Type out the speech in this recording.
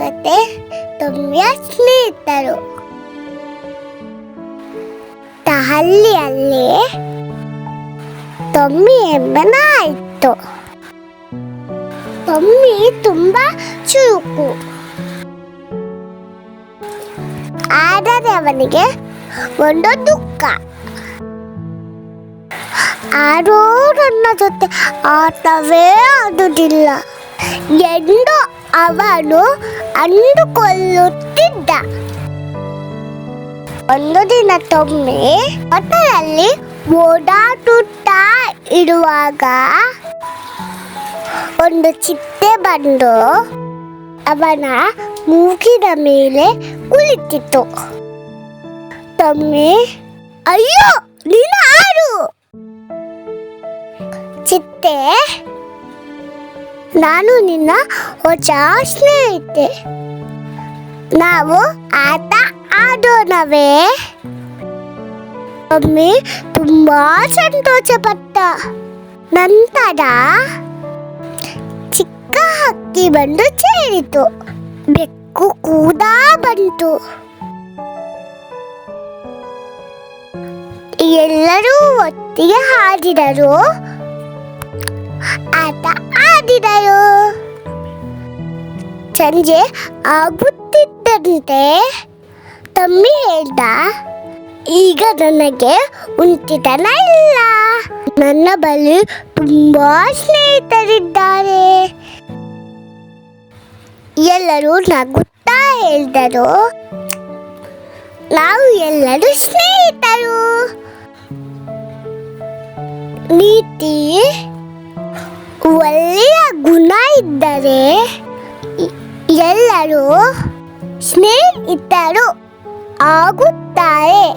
ಕತೆ ತೊಮ್ಮಿಯ ಸ್ನೇಹಿತರು. ತಹಲ್ಲಿಯಲ್ಲಿ ತೊಮ್ಮಿ ಎಂಬ ನಾಯಿತ್ತು ತೊಮ್ಮಿ ತುಂಬಾ ಚುರುಕು. ಆದರೆ ಅವನಿಗೆ ಒಂದು ದುಃಖ. ಆರೋ ನನ್ನ ಜೊತೆ ಆಟವೇ ಆಡುವುದಿಲ್ಲ. ಎಂದು ಅವನು ಅಂದುಕೊಳ್ಳುತ್ತಿದ್ದ. ಒಂದು ದಿನ ತೊಮ್ಮೆ ಹೊಟ್ಟೆಯಲ್ಲಿ ಓಡಾಡುತ್ತಾ ಇರುವಾಗ ಒಂದು ಚಿಟ್ಟೆ ಬಂದು ಅವನ ಮೂಗಿನ ಮೇಲೆ ಕುಳಿತಿತ್ತು ತೊಮ್ಮೆ ಅಯ್ಯೋ, ನೀನು ಆರು ಚಿಟ್ಟೆ ನಾನು ನಿನ್ನ ಹೊಸ ಸ್ನೇಹಿತೆ ನಾವು ಆಟ ಆಡೋಣವೇ ಒಮ್ಮೆ ತುಂಬಾ ಸಂತೋಷಪಟ್ಟ ನಂತರ ಚಿಕ್ಕ ಹಕ್ಕಿ ಬಂದು ಸೇರಿತು ಬೆಕ್ಕು ಕೂಡ ಬಂತು ಎಲ್ಲರೂ ಒಟ್ಟಿಗೆ ಹಾಡಿದರು ಆಟ ಸಂಜೆ ಆಗುತ್ತಿದ್ದಂತೆ ತಮ್ಮಿ ಹೇಳ್ದ, ಈಗ ನನಗೆ ಉಂಟಿತನ ಇಲ್ಲ. ನನ್ನ ಬಳಿ ತುಂಬಾ ಸ್ನೇಹಿತರಿದ್ದಾರೆ. ಎಲ್ಲರೂ ನಗುತ್ತಾ ಹೇಳಿದರು, ನಾವು ಎಲ್ಲರೂ ಸ್ನೇಹಿತರು. ನೀತಿ ಒಳ್ಳೆಯ ಗುಣ ಇದ್ದರೆ 달라로 신을 이따로 아구 따에